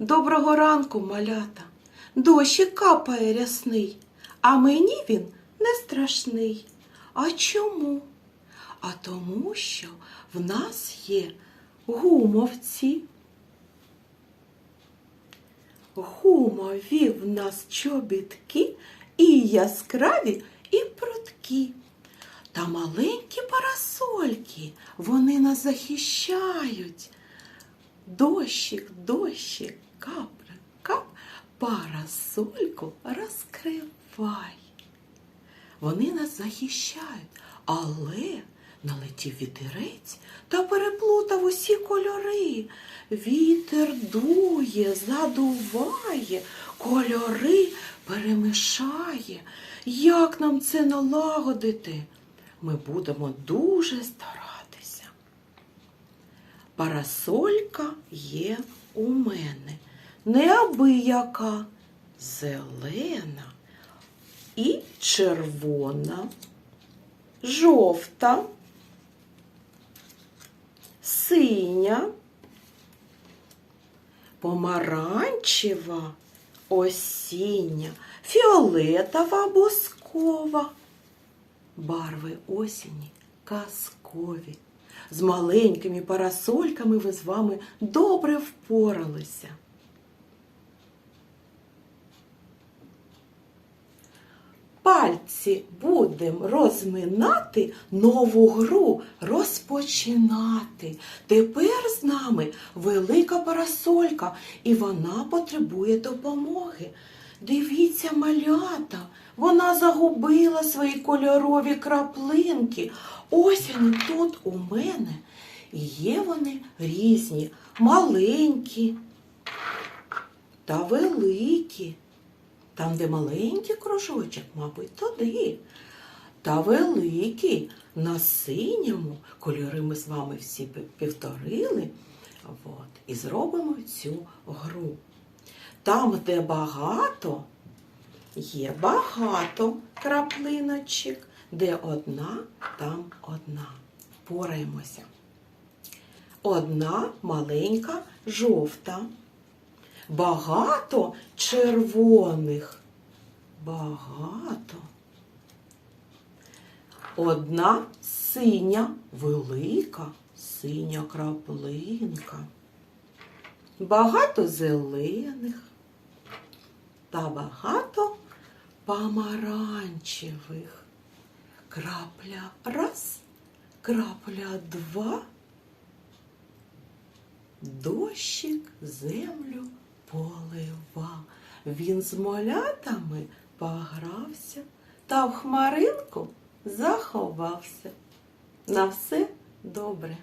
Доброго ранку, малята. Дощик капає рясний, а мені він не страшний. А чому? А тому, що в нас є гумовці. Гумові в нас чобітки і яскраві, і прудкі. Та маленькі парасольки, вони нас захищають. Дощик, дощик, капля, кап, парасольку розкривай. Вони нас захищають, але налетів вітерець та переплутав усі кольори. Вітер дує, задуває, кольори перемішає. Як нам це налагодити? Ми будемо дуже старатися. Парасолька є у мене, неабияка, зелена і червона, жовта, синя, помаранчева, осіння, фіолетова бускова. Барви осені казкові. З маленькими парасольками ви з вами добре впоралися. Пальці будемо розминати, нову гру розпочинати. Тепер з нами велика парасолька, і вона потребує допомоги. Дивіться, малята, вона загубила свої кольорові краплинки. Ось вони тут у мене. Є вони різні, маленькі та великі. Там, де маленький кружочок, мабуть, туди. Та великий на синьому кольори ми з вами всі пі- повторили. От, і зробимо цю гру. Там, де багато, є багато краплиночок, де одна, там одна. Впораємося. Одна маленька жовта. Багато червоних. Багато. Одна синя, велика синя краплинка. Багато зелених та багато помаранчевих. Крапля раз, крапля два. Дощик землю полива. Він з молятами погрався та в хмаринку заховався. На все добре.